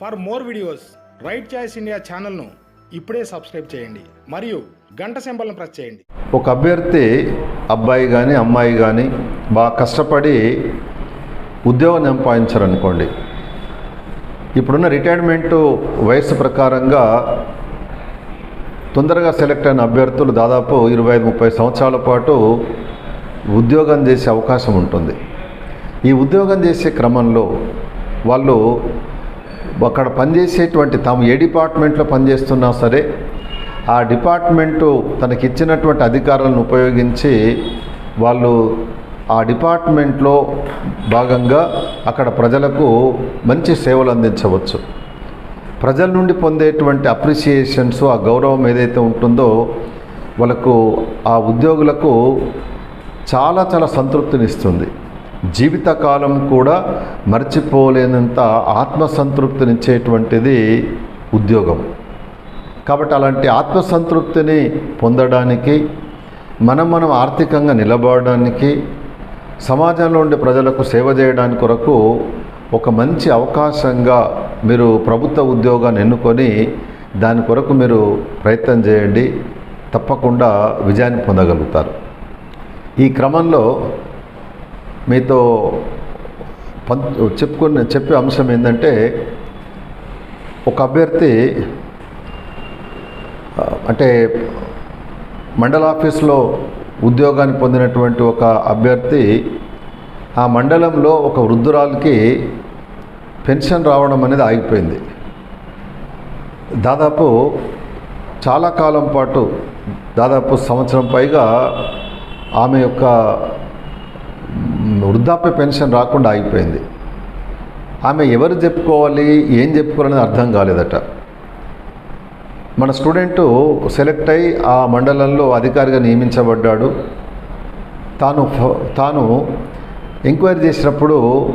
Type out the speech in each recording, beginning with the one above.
For more videos right choice India ఛానల్ను ఇప్పుడే subscribe చేయండి. మరియు గంట సింబల్ను ప్రెస్ చేయండి. ఒక అభ్యర్థి అబ్బాయి కానీ అమ్మాయి కానీ బాగా కష్టపడి ఉద్యోగం సంపాదించారనుకోండి. ఇప్పుడున్న రిటైర్మెంట్ వయసు ప్రకారంగా తొందరగా సెలెక్ట్ అయిన అభ్యర్థులు దాదాపు ఇరవై ఐదు ముప్పై సంవత్సరాల పాటు ఉద్యోగం చేసే అవకాశం ఉంటుంది. ఈ ఉద్యోగం చేసే క్రమంలో వాళ్ళు అక్కడ పనిచేసేటువంటి తాము ఏ డిపార్ట్మెంట్లో పనిచేస్తున్నా సరే ఆ డిపార్ట్మెంటు తనకి ఇచ్చినటువంటి అధికారాలను ఉపయోగించి వాళ్ళు ఆ డిపార్ట్మెంట్లో భాగంగా అక్కడ ప్రజలకు మంచి సేవలు అందించవచ్చు. ప్రజల నుండి పొందేటువంటి అప్రిసియేషన్స్ ఆ గౌరవం ఏదైతే ఉంటుందో వాళ్ళకు ఆ ఉద్యోగులకు చాలా చాలా సంతృప్తినిస్తుంది. జీవితకాలం కూడా మర్చిపోలేనంత ఆత్మసంతృప్తినిచ్చేటువంటిది ఉద్యోగం. కాబట్టి అలాంటి ఆత్మసంతృప్తిని పొందడానికి మనం మనం ఆర్థికంగా నిలబడడానికి సమాజంలో ఉండే ప్రజలకు సేవ చేయడానికి కొరకు ఒక మంచి అవకాశంగా మీరు ప్రభుత్వ ఉద్యోగాన్ని ఎన్నుకొని దాని కొరకు మీరు ప్రయత్నం చేయండి. తప్పకుండా విజయాన్ని పొందగలుగుతారు. ఈ క్రమంలో మీతో పం చెప్పుకున్న చెప్పే అంశం ఏంటంటే ఒక అభ్యర్థి అంటే మండల ఆఫీస్లో ఉద్యోగాన్ని పొందినటువంటి ఒక అభ్యర్థి ఆ మండలంలో ఒక వృద్ధురాలకి పెన్షన్ రావడం అనేది ఆగిపోయింది. దాదాపు చాలా కాలం పాటు దాదాపు సంవత్సరం పైగా ఆమె యొక్క వృద్ధాప్య పెన్షన్ రాకుండా ఆగిపోయింది. ఆమె ఎవరు చెప్పుకోవాలి ఏం చెప్పుకోవాలనేది అర్థం కాలేదట. మన స్టూడెంటు సెలెక్ట్ అయి ఆ మండలంలో అధికారిగా నియమించబడ్డాడు. తాను తాను ఎంక్వైరీ చేసినప్పుడు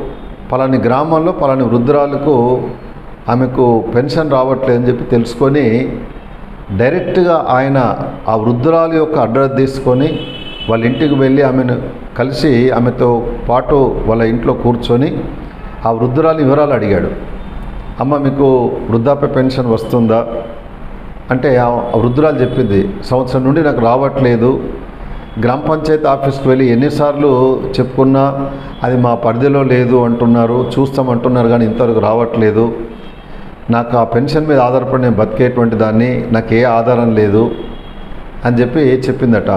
పలాని గ్రామంలో పలాని వృద్ధురాలకు ఆమెకు పెన్షన్ రావట్లేదని చెప్పి తెలుసుకొని డైరెక్ట్గా ఆయన ఆ వృద్ధురాలు యొక్క అడ్రస్ తీసుకొని వాళ్ళ ఇంటికి వెళ్ళి ఆమెను కలిసి ఆమెతో పాటు వాళ్ళ ఇంట్లో కూర్చొని ఆ వృద్ధురాలి వివరాలు అడిగాడు. అమ్మ మీకు వృద్ధాప్య పెన్షన్ వస్తుందా? అంటే ఆ వృద్ధురాలు చెప్పింది సంవత్సరం నుండి నాకు రావట్లేదు. గ్రామ పంచాయతీ ఆఫీస్కి వెళ్ళి ఎన్నిసార్లు చెప్పుకున్నా అది మా పరిధిలో లేదు అంటున్నారు చూస్తామంటున్నారు కానీ ఇంతవరకు రావట్లేదు. నాకు ఆ పెన్షన్ మీద ఆధారపడి నేను బతికేటువంటి దాన్ని నాకు ఏ ఆధారం లేదు అని చెప్పి చెప్పిందట.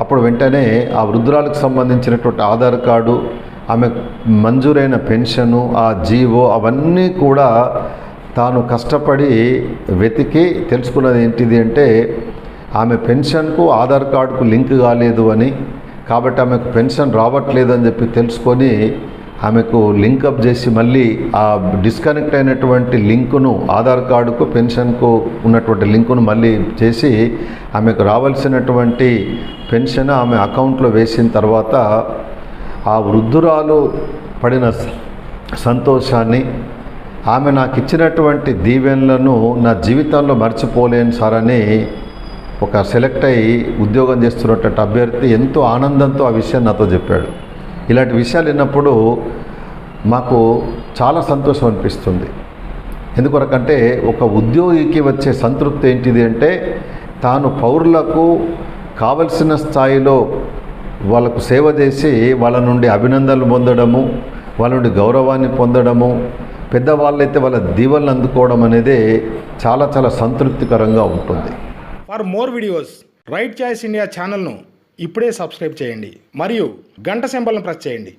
అప్పుడు వెంటనే ఆ వృద్ధురాలకు సంబంధించినటువంటి ఆధార్ కార్డు ఆమె మంజూరైన పెన్షను ఆ జీవో అవన్నీ కూడా తాను కష్టపడి వెతికి తెలుసుకున్నది ఏంటిది అంటే ఆమె పెన్షన్కు ఆధార్ కార్డుకు లింక్ కాలేదు అని కాబట్టి ఆమెకు పెన్షన్ రావట్లేదు అని చెప్పి తెలుసుకొని ఆమెకు లింకప్ చేసి మళ్ళీ ఆ డిస్కనెక్ట్ అయినటువంటి లింకును ఆధార్ కార్డుకు పెన్షన్కు ఉన్నటువంటి లింకును మళ్ళీ చేసి ఆమెకు రావాల్సినటువంటి పెన్షన్ ఆమె అకౌంట్లో వేసిన తర్వాత ఆ వృద్ధురాలు పడిన సంతోషాన్ని ఆమె నాకు ఇచ్చినటువంటి దీవెనలను నా జీవితంలో మర్చిపోలేను సార్ అని ఒక సెలెక్ట్ అయ్యి ఉద్యోగం చేస్తున్నటువంటి అభ్యర్థి ఎంతో ఆనందంతో ఆ విషయాన్ని నాతో చెప్పాడు. ఇలాంటి విషయాలు విన్నప్పుడు మాకు చాలా సంతోషం అనిపిస్తుంది. ఎందుకొరకంటే ఒక ఉద్యోగికి వచ్చే సంతృప్తి ఏంటిది అంటే తాను పౌరులకు కావలసిన స్థాయిలో వాళ్ళకు సేవ చేసి వాళ్ళ నుండి అభినందనలు పొందడము వాళ్ళ నుండి గౌరవాన్ని పొందడము పెద్దవాళ్ళైతే వాళ్ళ దీవెనలు అందుకోవడం అనేది చాలా చాలా సంతృప్తికరంగా ఉంటుంది. For more videos right choice India ఛానల్ను ఇప్పుడే సబ్స్క్రైబ్ చేయండి. మరియు గంట సింబల్ను ప్రెస్ చేయండి.